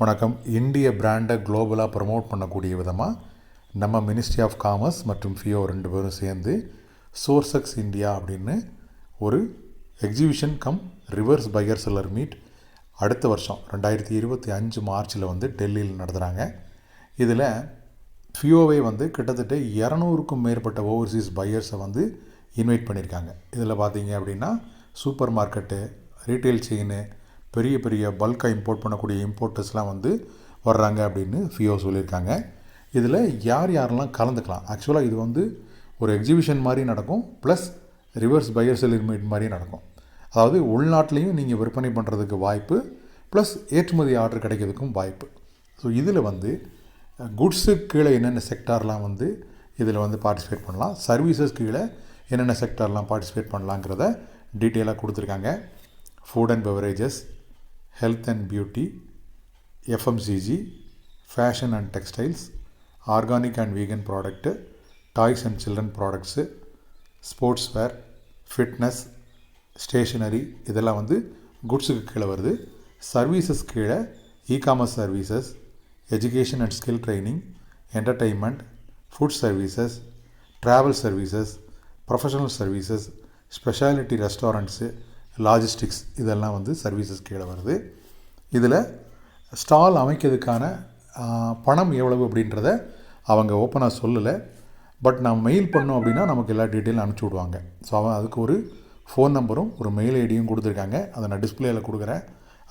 வணக்கம். இந்திய பிராண்டை குளோபலாக ப்ரமோட் பண்ணக்கூடிய விதமாக நம்ம மினிஸ்ட்ரி ஆஃப் காமர்ஸ் மற்றும் ஃபியோ ரெண்டு பேரும் சேர்ந்து சோர்சக்ஸ் இந்தியா அப்படின்னு ஒரு exhibition cum reverse buyer seller meet அடுத்த வருஷம் ரெண்டாயிரத்தி இருபத்தி அஞ்சு மார்ச்சில் வந்து டெல்லியில் நடத்துகிறாங்க இதில் ஃபியோவை வந்து கிட்டத்தட்ட இரநூறுக்கும் மேற்பட்ட ஓவர்சீஸ் பையர்ஸை வந்து இன்வைட் பண்ணியிருக்காங்க. இதில் பார்த்தீங்க அப்படின்னா சூப்பர் மார்க்கெட்டு ரீட்டைல் செயின்னு பெரிய பெரிய பல்காக இம்போர்ட் பண்ணக்கூடிய இம்போர்ட்டர்ஸ்லாம் வந்து வர்றாங்க அப்படின்னு ஃபியோ சொல்லியிருக்காங்க. இதில் யார் யாரெல்லாம் கலந்துக்கலாம்? ஆக்சுவலாக இது வந்து ஒரு எக்ஸிபிஷன் மாதிரி நடக்கும் plus reverse buyer seller meet மாதிரி நடக்கும். அதாவது உள்நாட்டிலையும் நீங்கள் விற்பனை பண்ணுறதுக்கு வாய்ப்பு ப்ளஸ் ஏற்றுமதி ஆர்டர் கிடைக்கிறதுக்கும் வாய்ப்பு. ஸோ இதில் வந்து குட்ஸு கீழே என்னென்ன செக்டார்லாம் வந்து இதில் வந்து பார்ட்டிசிபேட் பண்ணலாம் சர்வீசஸ் கீழே என்னென்ன செக்டார்லாம் பார்ட்டிசிபேட் பண்ணலாங்கிறத டீட்டெயிலாக கொடுத்துருக்காங்க. Food and beverages health and beauty FMCG fashion and textiles organic and vegan product toys and children products sports wear fitness stationery இதெல்லாம் வந்து குட்ஸுக்கு கீழே வருது. சர்வீசஸ் கீழே e commerce services education and skill training entertainment food services travel services professional services speciality restaurants logistics இதெல்லாம் வந்து services கீழே வருது. இதில் ஸ்டால் அமைக்கிறதுக்கான பணம் எவ்வளவு அப்படின்றத அவங்க ஓப்பனாக சொல்லலை. பட் நான் மெயில் பண்ணோம் அப்படின்னா நமக்கு எல்லா டீட்டெயிலும் அனுப்பிச்சி விடுவாங்க. ஸோ அவன் அதுக்கு ஒரு ஃபோன் நம்பரும் ஒரு மெயில் ஐடியும் கொடுத்துருக்காங்க. அதை நான் டிஸ்பிளேயில் கொடுக்குறேன்.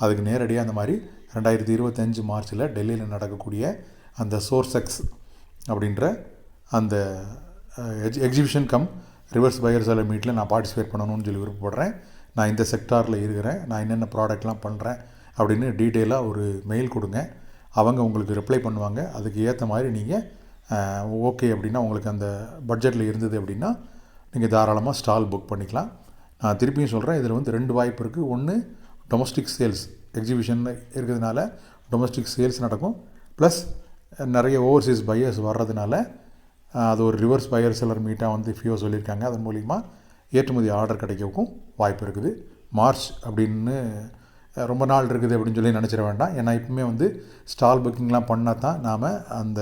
அதுக்கு நேரடியாக அந்த மாதிரி ரெண்டாயிரத்தி இருபத்தஞ்சு மார்ச்சில் டெல்லியில் நடக்கக்கூடிய அந்த சோர்செக்ஸ் அப்படின்ற அந்த ex exhibition cum reverse buyer seller மீட்டில் நான் பார்ட்டிசிபேட் பண்ணணும்னு சொல்லி விருப்பப்படுறேன். நான் இந்த செக்டாரில் இருக்கிறேன் நான் என்னென்ன ப்ராடக்ட்லாம் பண்ணுறேன் அப்படின்னு டீட்டெயிலாக ஒரு மெயில் கொடுங்க. அவங்க உங்களுக்கு ரிப்ளை பண்ணுவாங்க. அதுக்கு ஏற்ற மாதிரி நீங்கள் ஓகே அப்படின்னா உங்களுக்கு அந்த பட்ஜெட்டில் இருந்தது அப்படின்னா நீங்கள் தாராளமாக ஸ்டால் புக் பண்ணிக்கலாம். நான் திருப்பியும் சொல்கிறேன் இதில் வந்து ரெண்டு வாய்ப்பு இருக்குது ஒன்று டொமஸ்டிக் சேல்ஸ் எக்ஸிபிஷன் இருக்கிறதுனால டொமஸ்டிக் சேல்ஸ் நடக்கும். ப்ளஸ் நிறைய ஓவர்சீஸ் பையர்ஸ் வர்றதுனால அது ஒரு ரிவர்ஸ் பையர் செல்லர் மீட்டாக வந்து ஃபியோ சொல்லியிருக்காங்க. அதன் மூலிமா ஏற்றுமதி ஆர்டர் கிடைக்கவும் வாய்ப்பு இருக்குது. மார்ச் அப்படின்னு ரொம்ப நாள் இருக்குது அப்படின்னு சொல்லி நினச்சிட வேண்டாம். ஏன்னா இப்பவுமே வந்து ஸ்டால் புக்கிங்லாம் பண்ணால் தான் நாம் அந்த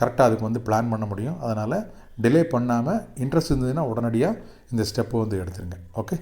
கரெக்டாக அதுக்கு வந்து பிளான் பண்ண முடியும். அதனால் டிலே பண்ணாமல் இன்ட்ரெஸ்ட் இருந்ததுன்னா உடனடியாக இந்த ஸ்டெப்பை வந்து எடுத்துருங்க. ஓகே